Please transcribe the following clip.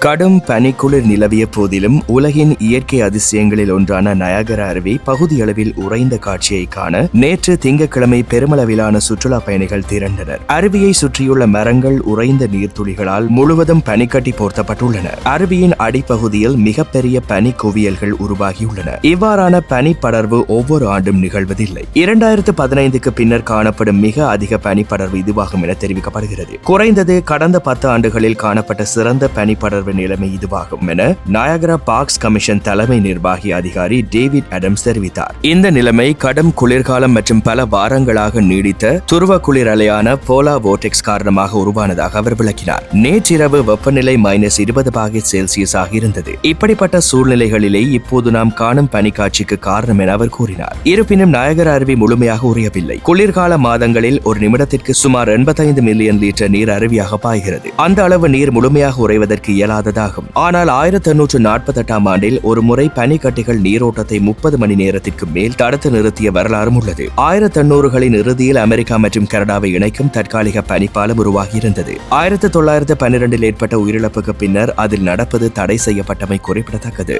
கடும் பனிக்குளிர் நிலவிய போதிலும் உலகின் இயற்கை அதிசயங்களில் ஒன்றான நயாகர அருவி பகுதியளவில் உறைந்த காட்சியை காண நேற்று திங்கட்கிழமை பெருமளவிலான சுற்றுலா பயணிகள் திரண்டனர். அருவியை சுற்றியுள்ள மரங்கள் உறைந்த நீர்த்துளிகளால் முழுவதும் பனிக்கட்டி போர்த்தப்பட்டுள்ளன. அருவியின் அடிப்பகுதியில் மிகப்பெரிய பனி குவியல்கள் உருவாகியுள்ளன. இவ்வாறான பனி படர்வு ஒவ்வொரு ஆண்டும் நிகழ்வதில்லை. இரண்டாயிரத்து பதினைந்துக்கு பின்னர் காணப்படும் மிக அதிக பனிப்படர்வு இதுவாகும் என தெரிவிக்கப்படுகிறது. குறைந்தது கடந்த பத்து ஆண்டுகளில் காணப்பட்ட சிறந்த பனிப்படர்வு நிலைமை இதுவாகும் என நாயகரா பார்க்ஸ் கமிஷன் தலைமை நிர்வாகி அதிகாரி டேவிட் அடம்ஸ் தெரிவித்தார். இந்த நிலைமை கடும் குளிர்காலம் மற்றும் பல வாரங்களாக நீடித்த துருவ குளிர் அலையான போலா வோர்டெக்ஸ் காரணமாக உருவானதாக அவர் விளக்கினார். நேற்றிரவு வெப்பநிலை மைனஸ் இருபது பாகை செல்சியஸாக இருந்தது. இப்படிப்பட்ட சூழ்நிலைகளிலே இப்போது நாம் காணும் பனிக்காட்சிக்கு காரணம் என அவர் கூறினார். இருப்பினும் நாயகர் அருவி முழுமையாக உரியவில்லை குளிர்கால மாதங்களில் ஒரு நிமிடத்திற்கு சுமார் 85 மில்லியன் லிட்டர் நீர் அருவியாக பாய்கிறது. அந்த அளவு நீர் முழுமையாக உறைவதற்கு இல்லாததாகும். ஆனால் ஆயிரத்தி எண்ணூற்று நாற்பத்தி எட்டாம் ஆண்டில் ஒரு முறை பனிக்கட்டிகள் நீரோட்டத்தை முப்பது மணி நேரத்திற்கு மேல் தடுத்து நிறுத்திய வரலாறும் உள்ளது. ஆயிரத்தி எண்ணூறுகளின் இறுதியில் அமெரிக்கா மற்றும் கனடாவை இணைக்கும் தற்காலிக பனிப்பாலம் உருவாகியிருந்தது. ஆயிரத்தி தொள்ளாயிரத்து பன்னிரண்டில் ஏற்பட்ட உயிரிழப்புக்கு பின்னர் அதில் நடப்பது தடை செய்யப்பட்டமை குறிப்பிடத்தக்கது.